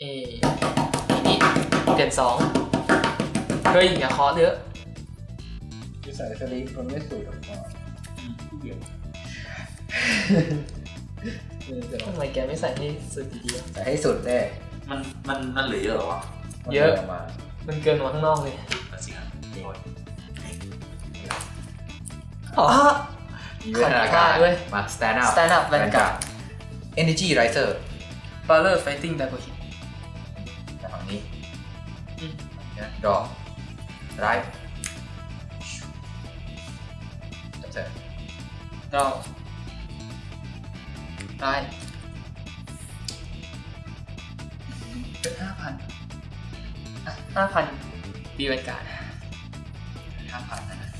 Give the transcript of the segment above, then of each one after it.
เอนี่เปลี่ยนสองเฮ้ยอย่าเคอเยอะจะใส่สลีปมันไม่สุดหรอกพ่อเดี๋ยวเออเดี๋ยวทำไมแกไม่ใส่ให้สุดดีๆอะ ใส่ให้สุดเลยมันมันมันเหลือเยอะเหรอวะมันเยอะดินมามันเกินมาข้างนอกเลยเอาสิครับโอ้ยอ๋อ มีวิทยาการขัดขาด้วย มา stand up Stand up Vanguard energy riser บาร์เลอร์ไฟติ้งแบบฮิตจาก มดอกไรจับเสร็จเราได้เป็นห้าพันห้าพันปีบรรยากาศห้าพันนะ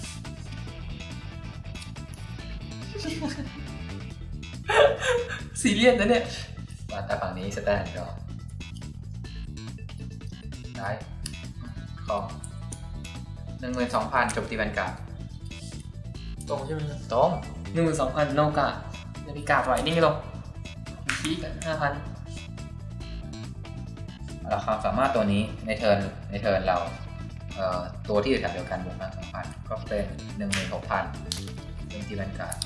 ซีเรียสนะเนี่ย มาแต่ฝั่งนี้สแตนดอกได้ หนึ่งหมื่นสองพันจบตีแวนการ์ดตรงใช่ไหมตรงหนึ่งหมื่นสองพันโนกานาฬิกาไหวนิ่งลงคีกันห้าพันเราความสามารถตัวนี้ในเทิร์นในเทิร์นเราเอ่อตัวที่อยู่แถวเดียวกันบวกมาสองพันก็เป็นหนึ่งหมื่นหกพันเป็นตีแวนการ์ด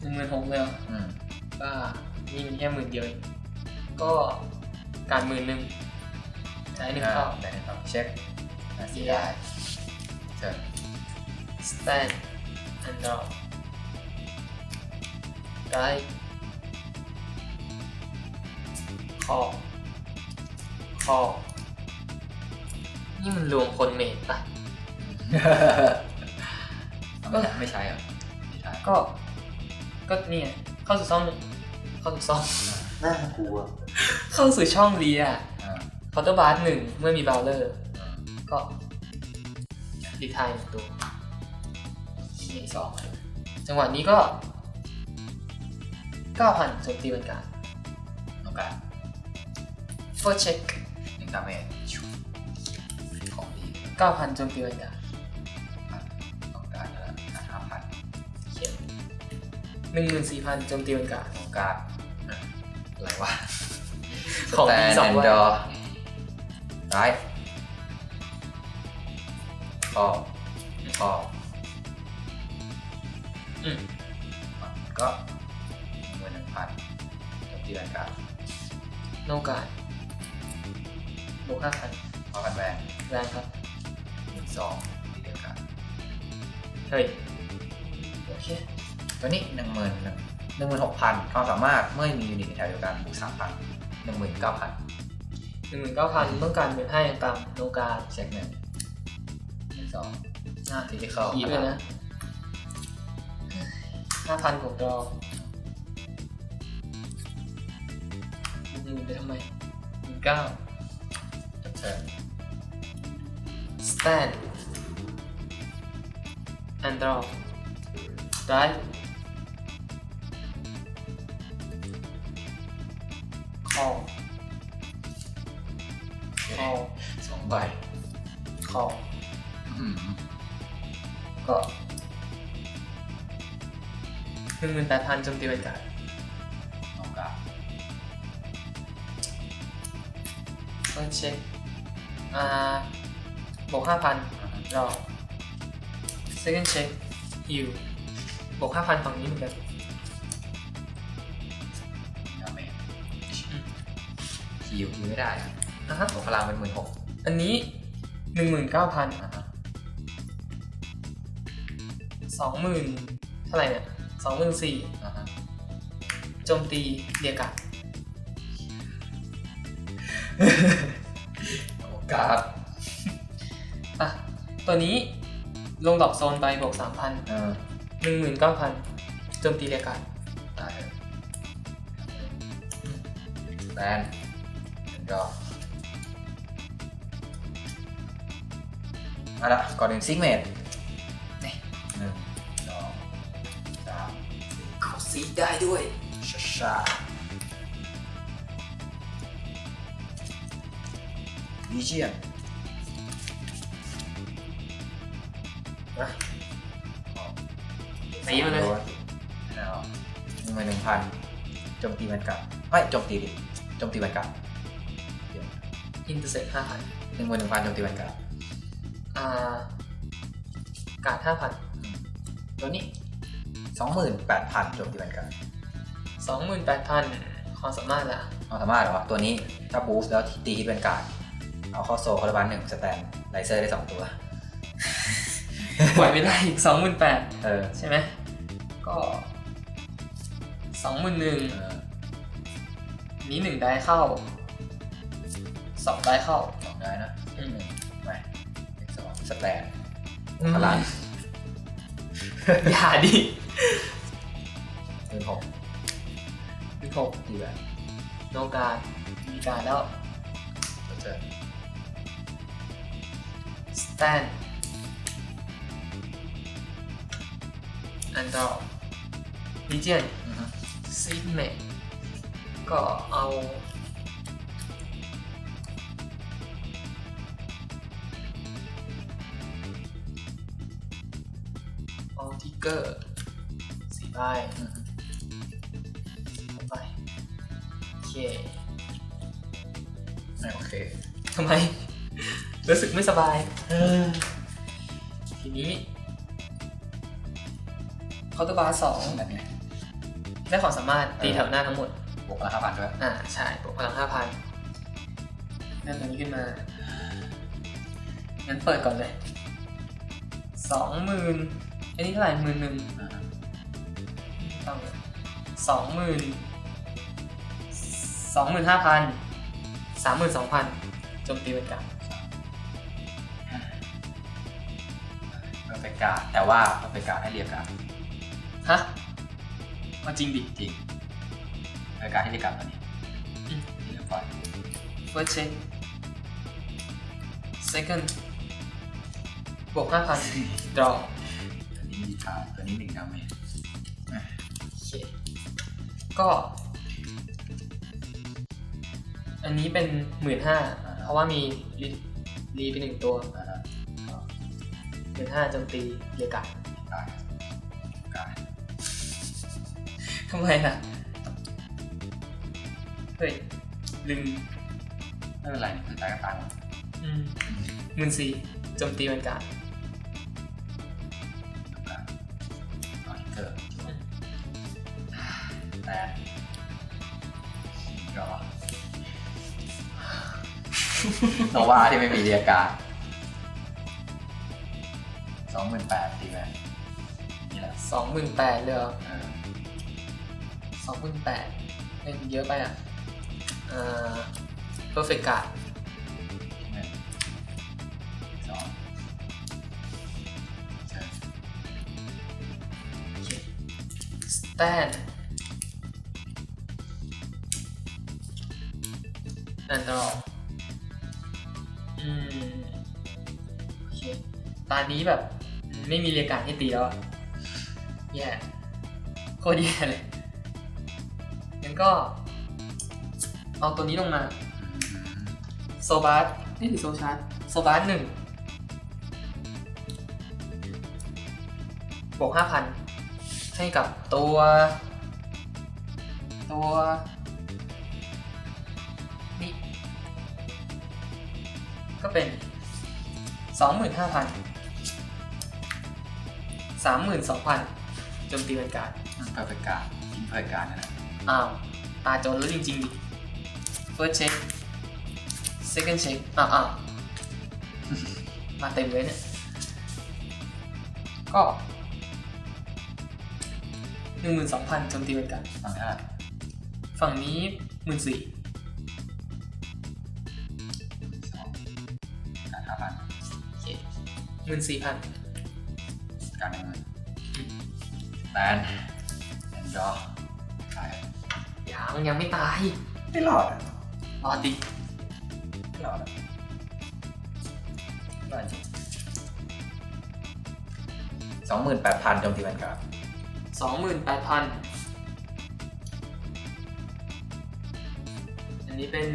หนึ่งหมื่นหกเลยเหรออืมบ้านี่มันแค่หมื่นเดียวเองก็การหมื่นหนึ่งจ่ายหนึ่งเข้าได้ครับเช็คนะเสียดาย เชิญ stand and drop ได้คอคอนี่มันรวมคนเมดปะไม่ใช่ไม่ใช่เหรอไม่ใช่ก็ ก็นี่ไงเข้าสู่ช่องเข้าสู่ช่องน่ากลัวเข้าสู่ช่องเรียอ่าคอร์เตอร์บาร์หนึ่งเมื่อมีบาวเลอร์อ่าก็ ดีไทายหนึ่งตัวมีสองเลยจังหวะนี้ก็เก้าพันโจมตีบรรยากาศโอกาส first check หนึ่งดาเมจชุบของดีเก้าพันโจมตีบรรยากาศต้องการละห้าพันเขียนหนึ่งหมื่นสี่พันโจมตีบรรยากาศโอกาสอะอะไรวะของดีสองแตนวันแนดอร้าย ข้อข้ออืมก็หมื่นหนึ่งพันจบที่แวนการ์ดโนกาดบวกห้าพันข้อกันแวนแรงครับหนึ่งสองที่เดียวกันเฮ้ยโอเคตัวนี้หนึ่งหมื่นหนึ่งหนึ่งหมื่นหกพันความสามารถเมื่อมียูนิตในแถวเดียวกันบวกสามพันหนึ่งหมื่นเก้าพันหนึ่งหมื่นเก้าพันต้องการหมื่นห้าอย่างต่ำโนกาดเช็คหนึ่งหนึ่งสอง อะที่ที่เข้าอีกด้วยนะห้าพันกดรอหนึ่งไปทำไมหนึ่งเก้าเชิญ stand and draw drive call call สองใบ call อืม ก็หนึ่งหมื่นแปดพันโจมตีบรรยากาศโอกาสเฟิร์สเช็ค อ่า บวกห้าพันรอ second check heal บวกห้าพันฝั่งนี้เหมือนกันดาเมจอืมคิวคิวไม่ได้อะอะฮะบวกพลังเป็นหมื่นหกอันนี้หนึ่งหมื่นเก้าพันอ่าฮะ สองหมื่นเท่าไหร่เนี่ยสองหมื่นสี่อ่าฮะโจมตีเรียกกัดโอกาสอะตัวนี้ลงดอกโซนไปบวกสามพันเออหนึ่งหมื่นเก้าพันโจมตีเรียกกัดตายเลยแบนเป็นดอกมาละก่อนหนึ่งซิกเมต สี่เขาซีดได้ด้วยช้าชาวิเชียนนะตีมาเลยไม่เอาหนึ่งหมื่นหนึ่งพันโจมตีมันกลับไม่โจมตีดิโจมตีมันกลับเดี๋ยวอินเตอร์เซ็ตห้าพันหนึ่งหมื่นหนึ่งพันโจมตีแวนการ์ดอ่า การห้าพันตัวนี้ สองหมื่นแปดพันโจมตีแวนการ์ดสองหมื่นแปดพันความสามารถล่ะเอาสามารถเหรอวะตัวนี้ถ้าบูฟแล้วตีฮิตแวนการ์ดเอาเข้าโซคาร์บันหนึ่งสแตนไลเซอร์ได้สองตัว ปล่อยไม่ได้อีกสองหมื่นแปดเออใช่ไหมก็สองหมื่นหนึ่งเออนี้หนึ่งได้เข้าสองได้เข้าสองได้นะอืมไม่เลขสองสแตนอืมพลังอย่าดิ หมื่นหกสิบหกตีแวนโนการมีการแล้วเจอสแตนอันดอร์ลีเจียนอือฮึซีดเมกก็เอาเอาทิกเกอร์ สี่ใบอือฮึเอาไปโอเคไม่โอเคทำไม รู้สึกไม่สบายทีนี้เคาน์เตอร์บาร์สองแบบไงได้ความสามารถตีแถวหน้าทั้งหมดบวกพลังห้าพันด้วย อ่าใช่บวกพลังห้าพันนั่นตัวนี้ขึ้นมางั้นเปิดก่อนเลยสองหมื่นอันนี้เท่าไหร่หมื่นหนึ่งอ่าฮะ ต้องสองหมื่นสองหมื่นห้าพันสามหมื่นสองพันโจมตีเป็นกลางเพอร์เฟกการ์ดแต่ว่าเพอร์เฟกการ์ดให้เรียกการ์ดฮะมาจริงดิ จริงเพอร์เฟกการ์ดให้เรียกการ์ดตัวนี้อืมที่เหลือปล่อย first check second บวกห้าพัน draw ตัวนี้มีค่าตัวนี้หนึ่งดาเมจโอเค ก็ อันนี้เป็นหมื่นห้าเพราะว่ามีรีรีไปหนึ่งตัวอ่าฮะหมื่นห้าโจมตีเรียกะได้การ์ดทำไมล่ะ เฮ้ย ลืมไม่เป็นไรนี่คือตายก็ตายหมดอืมหมื่นสี่โจมตีเป็นกาการ์ แต่ก็โนวาที่ไม่มีเรียกการ์ดสองหมื่นแปดตีแวนนี่แหละสองหมื่นแปดเลยเหรอเออสองหมื่นแปดเล่นเยอะไปอะเอ่อ perfect card หนึ่งสองเชิญโอเค stand and draw อืมโอเคตอนนี้แบบไม่มีเรียกการให้ตีแล้วอะแย่โคตรแย่เลยงั้นก็ เอาตัวนี้ลงมา โซบาร์นี่ถือโซชาร์ตโซบาร์หนึ่งบวกห้าพันให้กับตัว ตัว ก็เป็น 25,000 32,000โจมตีเป็นการดมันเปินประกาศยิงเปิดการนะนะอ้าวตาจนแล้วจริงๆดิ first check second check อ้าวอ้าว มาเต็มเลยเนี่ย ก็ 12,000โจมตีเป็นการด ฟังเท่าไหร่ฝั่งนี้หมื่นสี่ หมื่นสี่พันการหนึ่งหมื่นแตนแอนจอใช่ยังยังไม่ตายไม่หลอดอะรอดิไม่หลอดอะไม่หลอดจริงสองหมื่นแปดพันโจมตีแวนการ์ดสองหมื่นแปดพันอันนี้เป็น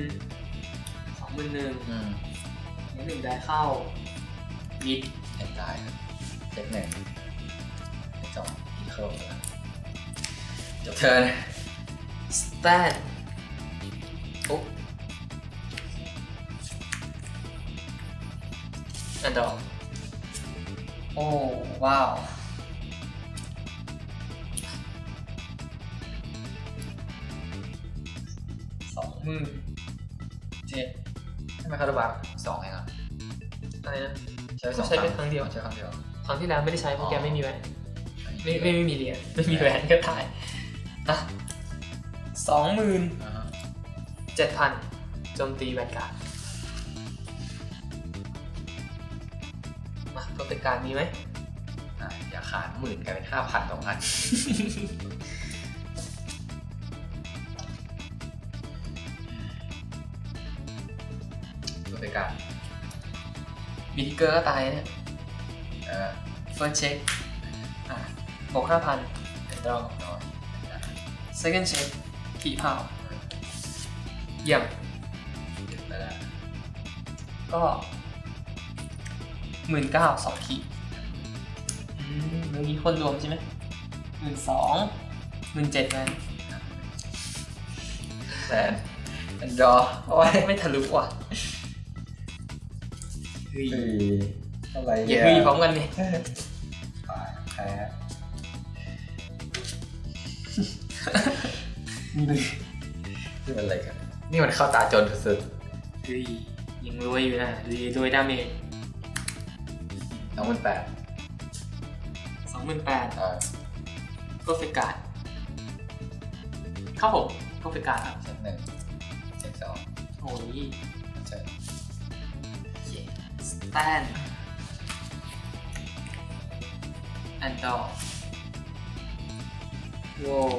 สองหมื่นหนึ่งอืมนี้หนึ่งได้เข้ายิดเห็น ได้เช็คหนึ่งเช็คสองอีเคิลจบเทิร์นสแตนปุ๊บอันดอโอ้ ว้าวสองหมื่นเจ็ดทำไหมคาร์บัสสองเองอะอะไรนะ ใช้สองใช้แค่ครั้งเดียว ใช้ครั้งเดียว ครั้งที่แล้วไม่ได้ใช้เพราะแกอ๋อไม่มีแหวนไม่ไม่ไม่มีเหรียญไม่มีแหวนก็ถ่ายอะสองหมื่นอ่าฮะเจ็ดพันโจมตีแวนการ์ดมาโปรเตการมีไหมอะอย่าขาดหมื่นกลายเป็นห้าพันสองพันตัวเป็นการ บีทิเกอร์ก็ตายเนี่ยเออเฟิร์สเช็คอะบวกห้าพันเดี๋ยวเราน้อย second check ขี่เผาเยี่ยมก็บไปแล้ว ก็หมื่นเก้าสองขีดเมื่อกี้คนรวมใช่ไหมหมื่นสองหมื่นเจ็ดมันแสนเป็นดอโอ้ยไม่ทะลุว่ะ เฮ้ยอะไรอย่าเฮ้ยพร้อมกันดิตายแพ้นี่มันอะไรกัน นี่มันเข้าตาจนสุดเฮ้ยยังรวยอยู่นะดูดิรวยดาเมจๆน้องมันแปดสองหมื่นแปดเออก็เฟการ์ดครับผมก็เฟการ์ดครับเช็คหนึ่งเช็คสองโอ้ยเช็คส แตนแอนดอร์โว้ว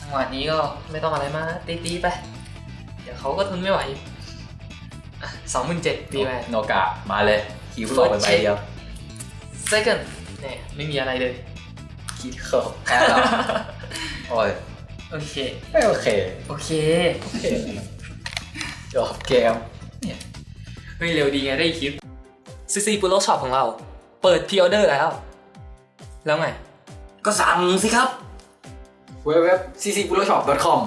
จังหวะนี้ก็ไม่ต้องอะไรมากตีตีๆไป เดี๋ยวเขาก็ทนไม่ไหวสองหมื่นเจ็ดตีไปโนกะมาเลยคิวโลไปใบเดียว second เนี่ยไม่มีอะไรเลยคิดเคิลแพ้เหรอโอ้ยโอเค ไม่โอเค โอเค โอเค จบเกมเนี่ยเฮ้ยเร็วดีไงได้คลิปซีซีปูโรช็อปของเรา เปิดพ r ออเดอร์แล้ว แล้วไง ก็สั่งสิครับ www.ccphotoshop.com